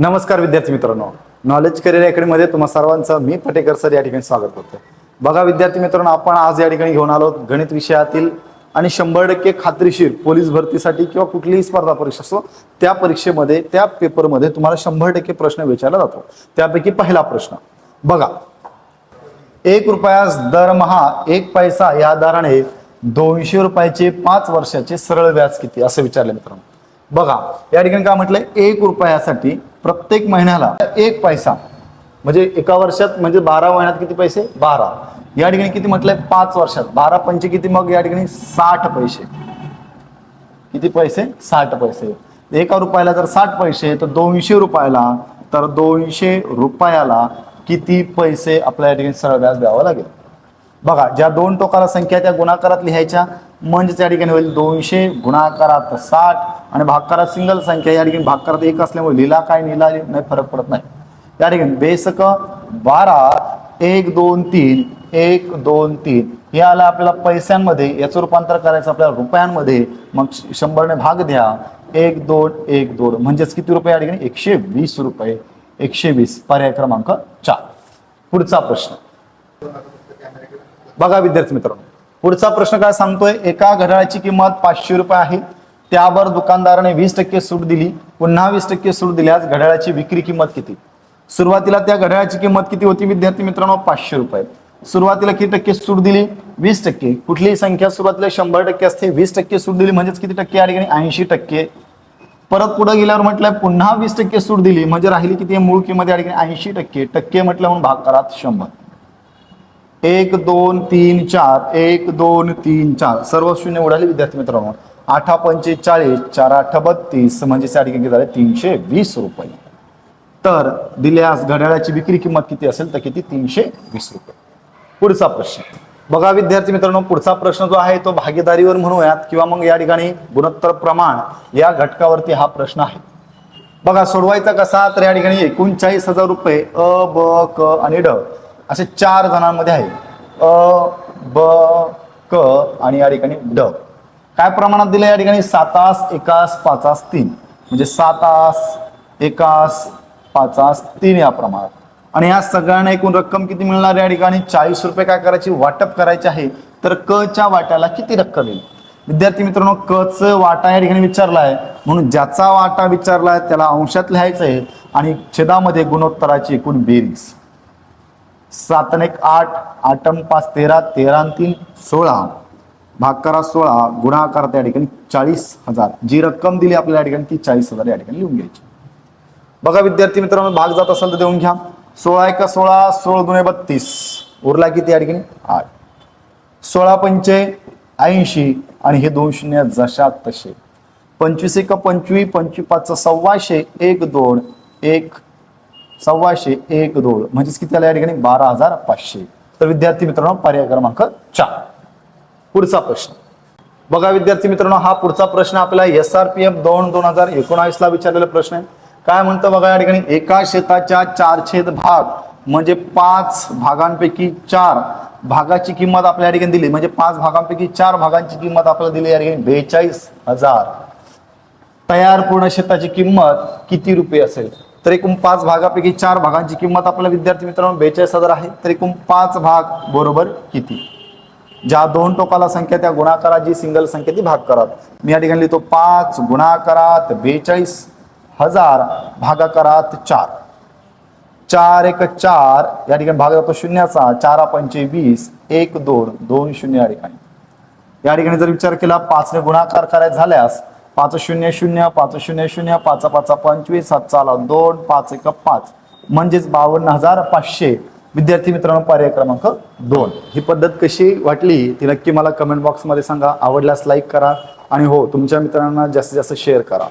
नमस्कार विद्यार्थी मित्रांनो. नॉलेज करिअर अकॅडमीमध्ये तुम्हा सर्वांचं मी पटेकर सर या ठिकाणी स्वागत करतो बघा विद्यार्थी मित्रांनो आपण आज या ठिकाणी घेऊन आलो गणित विषयातील आणि शंभर टक्के खात्रीशीर पोलीस भरतीसाठी किंवा कुठलीही स्पर्धा परीक्षा असो त्या परीक्षेमध्ये त्या पेपरमध्ये तुम्हाला शंभर टक्के प्रश्न विचारला जातो. त्यापैकी पहिला प्रश्न बघा. एक रुपयास दरमहा एक पैसा या दराने दोनशे रुपयाचे पाच वर्षाचे सरळ व्याज किती? असं विचारलं मित्रांनो. बघा या ठिकाणी काय म्हटलंय? एक रुपयासाठी प्रत्येक महिन्याला एक पैसा. म्हणजे एका वर्षात म्हणजे बारा महिन्यात किती पैसे? बारा. या ठिकाणी किती म्हटलंय? पाच वर्षात. बारा पंचे किती मग? या ठिकाणी साठ पैसे. किती पैसे? साठ पैसे. एका रुपयाला जर साठ पैसे तर दोनशे रुपयाला तर दोनशे रुपयाला किती पैसे आपल्या या ठिकाणी सरळ व्याज द्यावं लागेल? बघा ज्या दोन टोकाला संख्या त्या गुणाकारात लिहायच्या. म्हणजे त्या ठिकाणी होईल दोनशे गुणाकारात साठ आणि भागकारात सिंगल संख्या. या ठिकाणी भागकारात एक असल्यामुळे लिहिला काय लिहिला नाही फरक पडत नाही. या ठिकाणी बेसक बारा एक दोन तीन एक दोन तीन. हे आलं आपल्याला पैशांमध्ये याचं रूपांतर करायचं आपल्याला रुपयांमध्ये. मग शंभरने भाग द्या. एक दोन एक दोन. म्हणजेच किती रुपये या ठिकाणी? एकशे वीस रुपये. एकशे वीस. पर्याय क्रमांक चार. पुढचा प्रश्न. बघा विद्यार्थी मित्रांनो पुढचा प्रश्न काय सांगतोय? एका घड्याळाची किंमत पाचशे रुपये आहे. त्यावर दुकानदाराने वीस टक्के सूट दिली. पुन्हा वीस टक्के सूट दिल्यास घड्याळाची विक्री किंमत किती? सुरुवातीला त्या घड्याळाची किंमत किती होती विद्यार्थी मित्रांनो? पाचशे रुपये. सुरुवातीला किती टक्के सूट दिली? वीस टक्के. कुठलीही संख्या सुरुवातीला शंभर टक्के असते. वीस टक्के सूट दिली म्हणजेच किती टक्के या ठिकाणी? ऐंशी टक्के. परत पुढे गेल्यावर म्हटलं पुन्हा वीस टक्के सूट दिली म्हणजे राहिली किती? मूळ किंमत या ठिकाणी ऐंशी टक्के. टक्के म्हटलं म्हणून भाग करात शंभर. एक दोन तीन चार. एक दोन तीन चार. सर्व शून्य उडाले विद्यार्थी मित्रांनो. आठा पंचेचाळीस. चार आठ बत्तीस. म्हणजे त्या ठिकाणी किती झाले तीनशे वीस रुपये. तर दिल्यास घड्याळाची विक्री किंमत किती असेल तर किती? तीनशे वीस रुपये. पुढचा प्रश्न. बघा विद्यार्थी मित्रांनो पुढचा प्रश्न जो आहे तो भागीदारीवर म्हणूयात किंवा मग या ठिकाणी गुणोत्तर प्रमाण या घटकावरती हा प्रश्न आहे. बघा सोडवायचा कसा? तर या ठिकाणी एकोणचाळीस हजार रुपये अ ब क आणि ड. असे चार जणांमध्ये आहे. अ ब क आणि या ठिकाणी ड. काय प्रमाणात दिलं या ठिकाणी? सातास एकास पाचास तीन. म्हणजे सातास एकास पाचास तीन या प्रमाणात. आणि या सगळ्यांना एकूण रक्कम किती मिळणार या ठिकाणी? चाळीस रुपये काय करायची? वाटप करायचे आहे. तर क च्या वाट्याला किती रक्कम येईल? विद्यार्थी मित्रांनो क च वाटा या ठिकाणी विचारला आहे म्हणून ज्याचा वाटा विचारला आहे त्याला अंशात लिहायचं आहे आणि छेदामध्ये गुणोत्तराची एकूण बेरीज. सात एक आठ आठम पाच तेरा तेरा तीन सोळा. भाग करा सोळा गुणाकार त्या ठिकाणी चाळीस हजार. जी रक्कम दिली आपल्याला या ठिकाणी ती चाळीस हजार या ठिकाणी लिहून घ्यायची. बघा विद्यार्थी मित्रांनो भाग जात असेल तर देऊन घ्या. सोळा एका सोळा सोळा दोन बत्तीस. उरला किती या ठिकाणी? आठ. सोळा पंचे ऐंशी आणि हे दोन शून्य जशा तसे पंचवीस एका पंचवीस पंचवीस पाच सव्वाशे एक दोन एक सव्वाशे एक दोन म्हणजेच किती आलं या ठिकाणी? बारा हजार पाचशे. तर विद्यार्थी मित्रांनो पर्याय क्रमांक चार. पुढचा प्रश्न. बघा विद्यार्थी मित्रांनो हा पुढचा प्रश्न आपला एस आर पी एफ दोन दोन हजार एकोणावीस ला विचारलेला प्रश्न आहे. काय म्हणतं बघा या ठिकाणी? एका शेताच्या चार छेद भाग म्हणजे पाच भागांपैकी चार भागाची किंमत आपल्या या ठिकाणी दिली. म्हणजे पाच भागांपैकी चार भागांची किंमत आपल्याला दिली या ठिकाणी. बेचाळीस हजार. तयार पूर्ण शेताची किंमत किती रुपये असेल? तर एकूण पाच भागापैकी चार भागांची किंमत आपल्या विद्यार्थी मित्रांनो बेचाळीस हजार आहे. तर एकूण पाच भाग बरोबर किती? ज्या दोन टोकाला संख्या त्या गुणाकारात जी सिंगल संख्या ती भाग करात मी या ठिकाणी लिहितो पाच गुणाकारात बेचाळीस हजार भागाकारात चार. चार एक चार या ठिकाणी भाग जातो शून्याचा. चार पंचे वीस एक दोन दोन शून्य या ठिकाणी. या ठिकाणी जर विचार केला पाचने गुणाकार करायचा झाल्यास पाच शून्य शून्य पाच शून्य शून्य पाच पाच पंचवीस सात चाला दोन पाच एक पाच. म्हणजेच बावन्न हजार पाचशे विद्यार्थी मित्रांनो पर्याय क्रमांक दोन. ही पद्धत कशी वाटली ती नक्की मला कमेंट बॉक्समध्ये सांगा. आवडल्यास लाईक करा आणि हो तुमच्या मित्रांना जास्तीत जास्त शेअर करा.